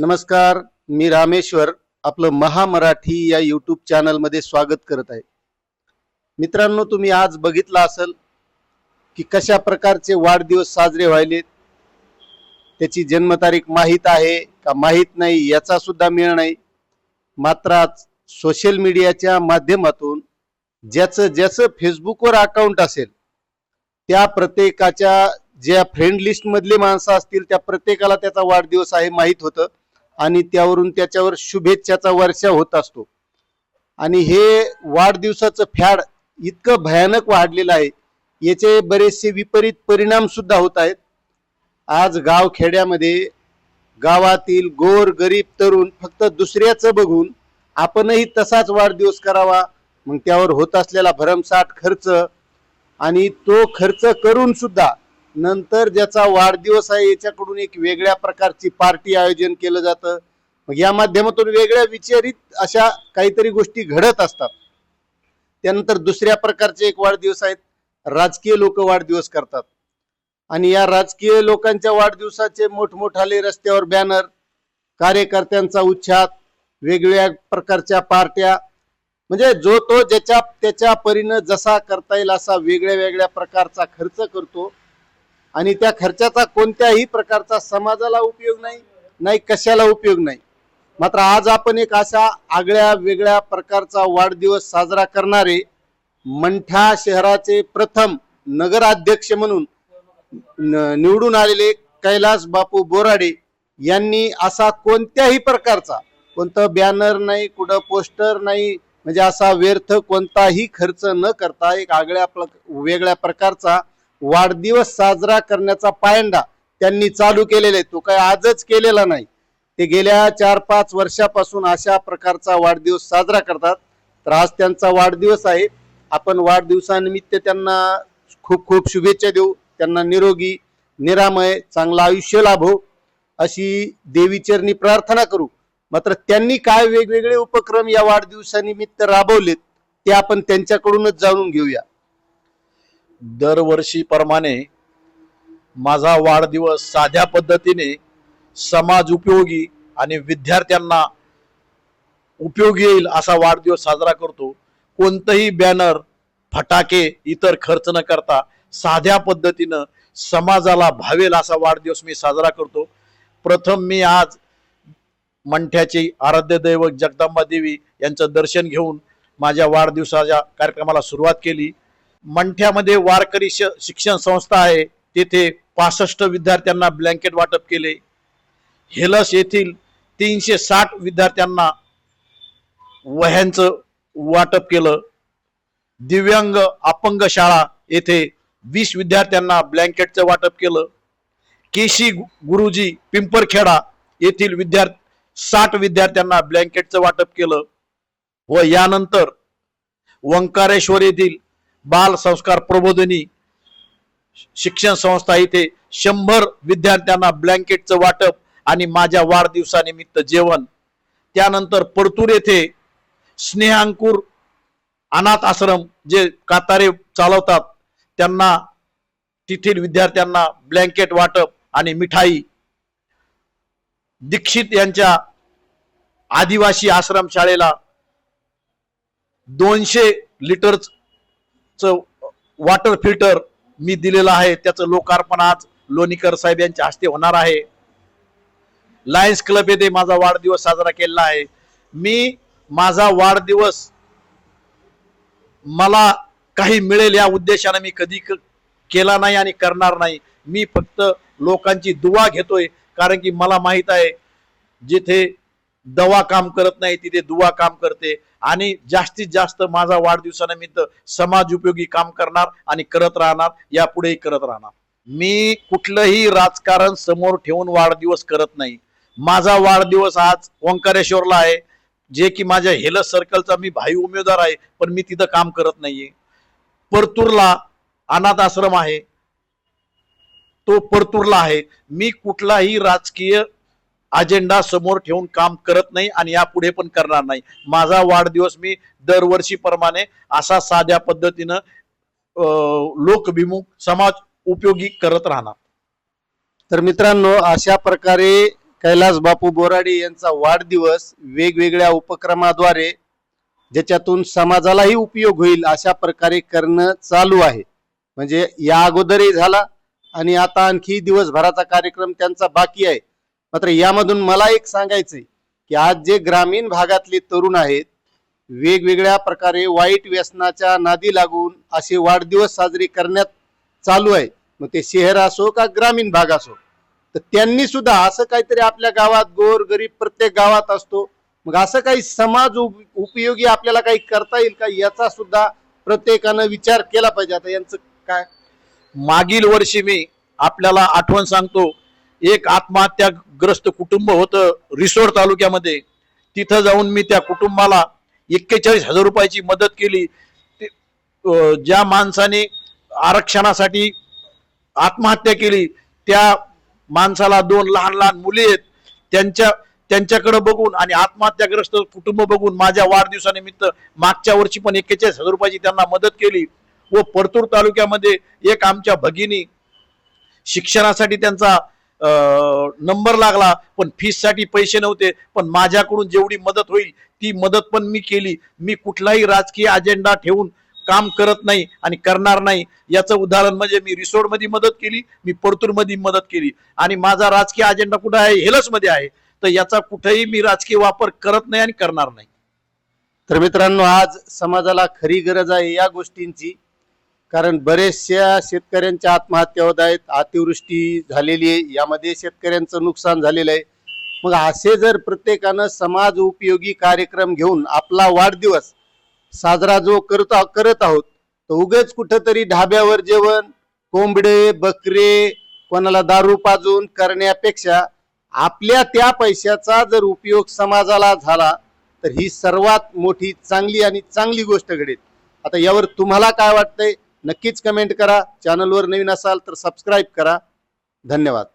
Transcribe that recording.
नमस्कार मी रामेश्वर आपलं महामराठी या यूट्यूब चॅनलमध्ये स्वागत करत आहे. मित्रांनो तुम्ही आज बघितलं असेल की कशा प्रकारचे वाढदिवस साजरे व्हायलेत त्याची जन्मतारीख माहीत आहे का माहीत नाही याचा सुद्धा मेळ नाही. मात्र आज सोशल मीडियाच्या माध्यमातून ज्याचं ज्याचं फेसबुकवर अकाउंट असेल त्या प्रत्येकाच्या ज्या फ्रेंड लिस्ट मधली माणसं असतील त्या प्रत्येकाला त्याचा वाढदिवस आहे माहीत होतं. आणि त्यावरून त्याच्यावर शुभेच्छाचा वर्षा होत असतो. आणि हे वाढदिवसाचं फॅड इतकं भयानक वाढलेलं आहे. याचे बरेचसे विपरीत परिणाम सुद्धा होत आहेत. आज गाव खेड्यामध्ये गावातील गोर गरीब तरुण फक्त दुसऱ्याचं बघून आपणही तसाच वाढदिवस करावा. मग त्यावर होत असलेला भरमसाठ खर्च आणि तो खर्च करून सुद्धा नंतर ज्याचा वाढदिवस आहे याच्याकडून एक वेगळ्या प्रकारची पार्टी आयोजन केलं जातं. मग या माध्यमातून वेगळ्या विचारित अशा काहीतरी गोष्टी घडत असतात. त्यानंतर दुसऱ्या प्रकारचे एक वाढदिवस आहेत. राजकीय लोक वाढदिवस करतात. आणि या राजकीय लोकांच्या वाढदिवसाचे मोठमोठाले रस्त्यावर बॅनर कार्यकर्त्यांचा उच्छाद वेगवेगळ्या प्रकारच्या पार्ट्या. म्हणजे जो तो ज्याच्या त्याच्या परीनं जसा करता येईल असा वेगळ्या वेगळ्या प्रकारचा खर्च करतो. आणि त्या खर्चाचा कोणत्याही प्रकारचा समाजाला उपयोग नाही नाही कशाला उपयोग नाही. मात्र आज आपण एक अशा आगळ्या वेगळ्या प्रकारचा वाढदिवस साजरा करणारे मंठा शहराचे प्रथम नगराध्यक्ष म्हणून न- निवडून आलेले कैलास बापू बोराडे यांनी असा कोणत्याही प्रकारचा कोणतं बॅनर नाही कुठं पोस्टर नाही म्हणजे असा व्यर्थ कोणताही खर्च न करता एक आगळ्या प्र- वेगळ्या प्रकारचा वाढदिवस साजरा करण्याचा पायंडा त्यांनी चालू केलेला आहे. तो काय आजच केलेला नाही. ते गेल्या चार पाच वर्षापासून अशा प्रकारचा वाढदिवस साजरा करतात. तर आज त्यांचा वाढदिवस आहे. आपण वाढदिवसानिमित्त त्यांना खूप खूप शुभेच्छा देऊ. त्यांना निरोगी निरामय चांगलं आयुष्य लाभो. अशी देवीचरणी प्रार्थना करू. मात्र त्यांनी काय वेगवेगळे उपक्रम या वाढदिवसानिमित्त राबवलेत ते आपण त्यांच्याकडूनच जाणून घेऊया. दरवर्षीप्रमाणे माझा वाढदिवस साध्या पद्धतीने समाज उपयोगी आणि विद्यार्थ्यांना उपयोगी येईल असा वाढदिवस साजरा करतो. कोणतंही बॅनर फटाके इतर खर्च न करता साध्या पद्धतीनं समाजाला भावेल असा वाढदिवस मी साजरा करतो. प्रथम मी आज मंठ्याचे आराध्य दैवत जगदंबा देवी यांचं दर्शन घेऊन माझ्या वाढदिवसाच्या कार्यक्रमाला सुरुवात केली. मंठ्यामध्ये वारकरी श- शिक्षण संस्था आहे. तेथे पासष्ट विद्यार्थ्यांना ब्लँकेट वाटप केले. हेलस येथील तीनशे साठ विद्यार्थ्यांना वह्यांचं वाटप केलं. दिव्यांग अपंग शाळा येथे वीस विद्यार्थ्यांना ब्लँकेटचं वाटप केलं. केशी गुरुजी पिंपरखेडा येथील विद्यार्थी साठ विद्यार्थ्यांना ब्लँकेटचं वाटप केलं. व यानंतर वंकारेश्वर येथील बाल संस्कार प्रबोधिनी शिक्षण संस्था इथे शंभर विद्यार्थ्यांना ब्लँकेटचं वाटप आणि माझ्या वाढदिवसानिमित्त जेवण. त्यानंतर परतूर येथे स्नेहांकुर अनाथ आश्रम जे कातारे चालवतात त्यांना तिथील विद्यार्थ्यांना ब्लँकेट वाटप आणि मिठाई. दीक्षित यांच्या आदिवासी आश्रम शाळेला दोनशे लिटर वॉटर फिल्टर मी दिलेलं आहे. त्याचं लोकार्पण आज लोणीकर साहेब यांच्या हस्ते होणार आहे. लायन्स क्लब येथे माझा वाढदिवस साजरा केलेला आहे. मी माझा वाढदिवस मला काही मिळेल या उद्देशाने मी कधी क- केला नाही आणि करणार नाही. मी फक्त लोकांची दुवा घेतोय. कारण की मला माहीत आहे जिथे दवा काम करत नाही तिथे दुवा काम करते. आणि जास्तीत जास्त माझा वाढदिवसानिमित्त समाज उपयोगी काम करणार आणि करत राहणार यापुढेही करत राहणार. मी कुठलंही राजकारण समोर ठेवून वाढदिवस करत नाही. माझा वाढदिवस आज ओंकारेश्वरला आहे. जे की माझ्या हेलस सर्कलचा मी भाई उमेदवार आहे पण मी तिथं काम करत नाहीये. परतूरला अनाथ आश्रम आहे. तो परतूरला आहे. मी कुठलाही राजकीय अजेंडा समोर ठेवून काम करत नाही आणि यापुढे पण करणार नाही. माझा वाढदिवस मी दरवर्षीप्रमाणे असा साध्या पद्धतीनं अं, लोकभिमुख समाज उपयोगी करत राहणार. तर मित्रांनो अशा प्रकारे कैलास बापू बोराडे यांचा वाढदिवस वेगवेगळ्या उपक्रमाद्वारे ज्याच्यातून समाजालाही उपयोग होईल अशा प्रकारे करणं चालू आहे. म्हणजे या अगोदरही झाला आणि आता आणखी दिवसभराचा कार्यक्रम त्यांचा बाकी आहे. मात्र यामधून मला एक सांगायचंय की आज जे ग्रामीण भागातले तरुण आहेत वेगवेगळ्या प्रकारे वाईट व्यसनाच्या नादी लागून असे वाढदिवस साजरे करण्यात चालू आहे मग ते शहर असो का ग्रामीण भाग असो तर त्यांनी सुद्धा असं काहीतरी आपल्या गावात गोर गरीब प्रत्येक गावात असतो. मग असं काही समाज उप- उपयोगी आपल्याला काही करता येईल का याचा सुद्धा प्रत्येकानं विचार केला पाहिजे. आता यांचं काय? मागील वर्षी मी आपल्याला आठवण सांगतो एक आत्महत्याग्रस्त कुटुंब होतं रिसोड तालुक्यामध्ये. तिथं जाऊन मी त्या कुटुंबाला एक्केचाळीस हजार रुपयाची मदत केली. ते- ज्या माणसाने आरक्षणासाठी आत्महत्या केली त्या माणसाला दोन लहान लहान मुली आहेत. त्यांच्या त्यांच्याकडे बघून आणि आत्महत्याग्रस्त कुटुंब बघून माझ्या वाढदिवसानिमित्त मागच्या वर्षी पण एक्केचाळीस हजार रुपयाची त्यांना मदत केली. व परतूर तालुक्यामध्ये एक आमच्या भगिनी शिक्षणासाठी त्यांचा नंबर लागला पण फीससाठी पैसे नव्हते पण माझ्याकडून जेवढी मदत होईल ती मदत पण मी केली. मी कुठलाही राजकीय अजेंडा ठेवून काम करत नाही आणि करणार नाही. याचं उदाहरण म्हणजे मी रिसोडमध्ये मदत केली मी परतूरमध्ये मदत केली. आणि माझा राजकीय अजेंडा कुठं आहे? हेलसमध्ये आहे. तर याचा कुठेही मी राजकीय वापर करत नाही आणि करणार नाही. तर मित्रांनो आज समाजाला खरी गरज आहे या गोष्टींची. कारण बरेचशा शेतकऱ्यांच्या आत्महत्या होत आहेत अतिवृष्टी झालेली आहे यामध्ये शेतकऱ्यांचं नुकसान झालेलं आहे. मग असे जर प्रत्येकानं समाज उपयोगी कार्यक्रम घेऊन आपला वाढदिवस साजरा जो करत करत आहोत तर उगच कुठंतरी ढाब्यावर जेवण कोंबडे बकरे कोणाला दारू पाजून करण्यापेक्षा आपल्या त्या पैशाचा जर उपयोग समाजाला झाला तर ही सर्वात मोठी चांगली आणि चांगली गोष्ट घडेल. आता यावर तुम्हाला काय वाटतंय? नक्कीच कमेंट करा. चॅनलवर नवीन असाल तर सबस्क्राईब करा. धन्यवाद.